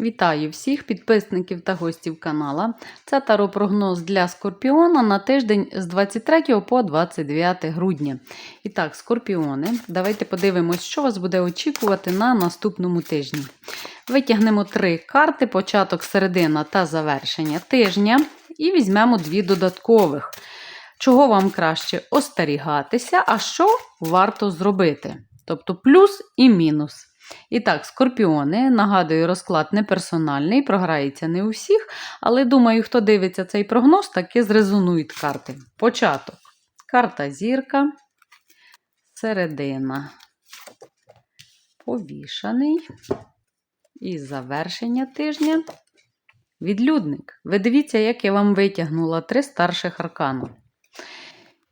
Вітаю всіх підписників та гостів канала. Це таропрогноз для Скорпіона на тиждень з 23 по 29 грудня. І так, скорпіони, давайте подивимось, що вас буде очікувати на наступному тижні. Витягнемо три карти: початок, середина та завершення тижня. І візьмемо дві додаткових. Чого вам краще остерігатися, а що варто зробити? Тобто плюс і мінус. І так, скорпіони, нагадую, розклад не персональний, програється не у всіх, але думаю, хто дивиться цей прогноз, таки зрезонують карти. Початок. Карта зірка, середина, повішаний. І завершення тижня. Відлюдник. Ви дивіться, як я вам витягнула три старших аркану.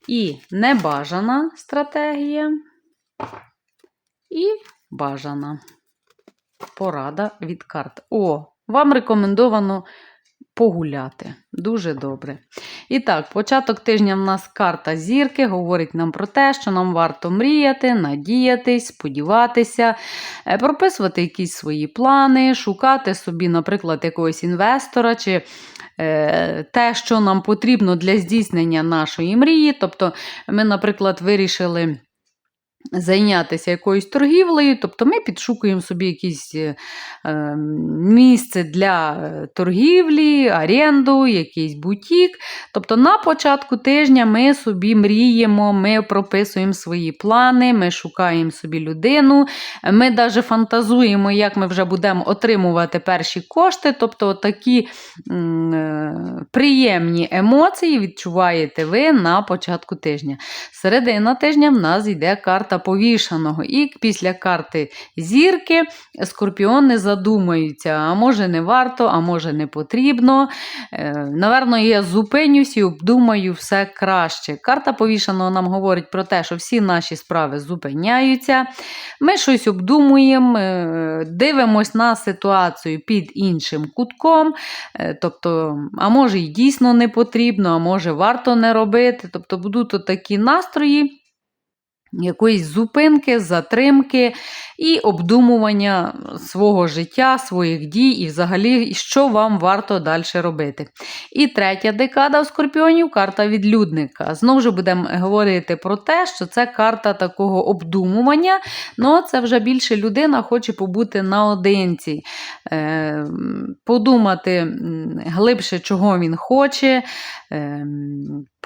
І небажана стратегія, і бажана порада від карт. О, вам рекомендовано погуляти. Дуже добре. І так, початок тижня в нас карта зірки говорить нам про те, що нам варто мріяти, надіятись, сподіватися, е, прописувати якісь свої плани, шукати собі, наприклад, якогось інвестора чи е, те, що нам потрібно для здійснення нашої мрії. Тобто, ми, наприклад, вирішили. Зайнятися якоюсь торгівлею, тобто ми підшукуємо собі якесь е, е, місце для е, торгівлі, оренду, якийсь бутік. Тобто на початку тижня ми собі мріємо, ми прописуємо свої плани, ми шукаємо собі людину, ми навіть фантазуємо, як ми вже будемо отримувати перші кошти. Тобто такі е, приємні емоції відчуваєте ви на початку тижня. Середина тижня в нас йде карта повішаного. І після карти зірки скорпіони задумаються, а може не варто, а може не потрібно. Е, Наверно, я зупинюсь і обдумаю все краще. Карта повішаного нам говорить про те, що всі наші справи зупиняються. Ми щось обдумуємо, е, дивимось на ситуацію під іншим кутком. Е, Тобто, а може і дійсно не потрібно, а може варто не робити. Тобто будуть такі настрої якоїсь зупинки, затримки і обдумування свого життя, своїх дій і взагалі, що вам варто далі робити. І третя декада у скорпіонів карта відлюдника. Знову ж будемо говорити про те, що це карта такого обдумування, але це вже більше людина хоче побути наодинці, е, подумати глибше, чого він хоче.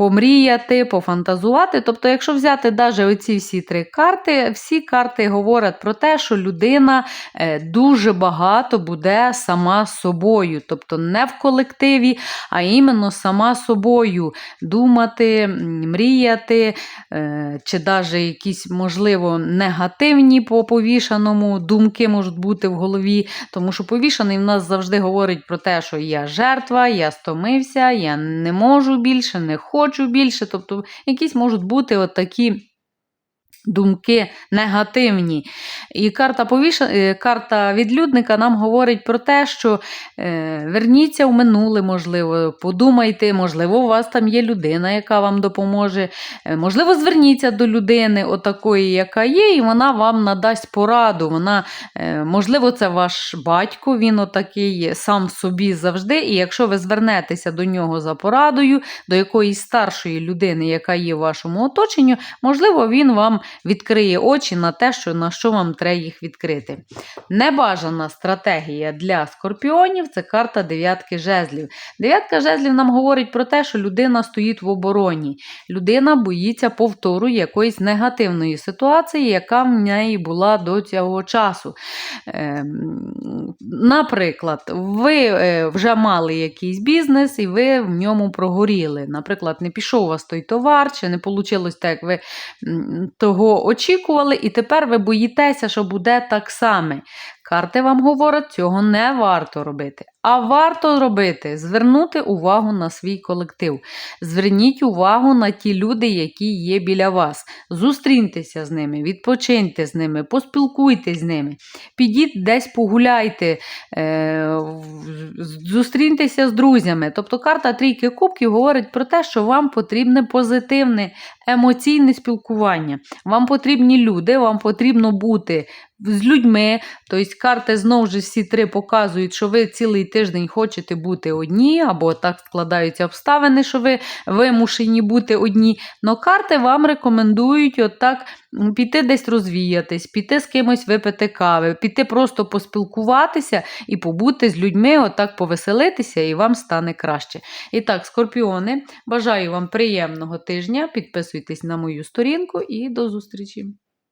Помріяти, пофантазувати. Тобто, якщо взяти навіть оці всі три карти, всі карти говорять про те, що людина е, дуже багато буде сама собою, тобто не в колективі, а іменно сама собою думати, мріяти, е, чи навіть якісь, можливо, негативні по повішаному думки можуть бути в голові. Тому що повішаний в нас завжди говорить про те, що я жертва, я стомився, я не можу більше, не хочу більше. Тобто, якісь можуть бути от такі. Думки негативні. І карта повіша... е, карта відлюдника нам говорить про те, що е, верніться в минуле, можливо, подумайте, можливо, у вас там є людина, яка вам допоможе. Е, можливо, зверніться до людини, отакої, яка є, і вона вам надасть пораду. Вона, е, Можливо, це ваш батько, він отакий сам собі завжди. І якщо ви звернетеся до нього за порадою, до якоїсь старшої людини, яка є в вашому оточенні, можливо, він вам відкриє очі на те, що, на що вам треба їх відкрити. Небажана стратегія для скорпіонів це карта дев'ятки жезлів. Дев'ятка жезлів нам говорить про те, що людина стоїть в обороні. Людина боїться повтору якоїсь негативної ситуації, яка в неї була до цього часу. Ем, Наприклад, ви е, вже мали якийсь бізнес і ви в ньому прогоріли. Наприклад, не пішов у вас той товар, чи не вийшло так, як ви м, того очікували, і тепер ви боїтеся, що буде так само. Карти вам говорять, цього не варто робити. А варто робити звернути увагу на свій колектив. Зверніть увагу на ті люди, які є біля вас. Зустріньтеся з ними, відпочиньте з ними, поспілкуйтесь з ними. Підіть десь погуляйте, е, зустріньтеся з друзями. Тобто карта трійки кубків говорить про те, що вам потрібне позитивне емоційне спілкування. Вам потрібні люди, вам потрібно бути з людьми. Тобто карти знову ж всі три показують, що ви цілий тиждень хочете бути одні, або так складаються обставини, що ви вимушені бути одні. Но карти вам рекомендують отак піти десь розвіятись, піти з кимось випити кави, піти просто поспілкуватися і побути з людьми, отак повеселитися, і вам стане краще. І так, скорпіони, бажаю вам приємного тижня. Підписуйтесь на мою сторінку і до зустрічі!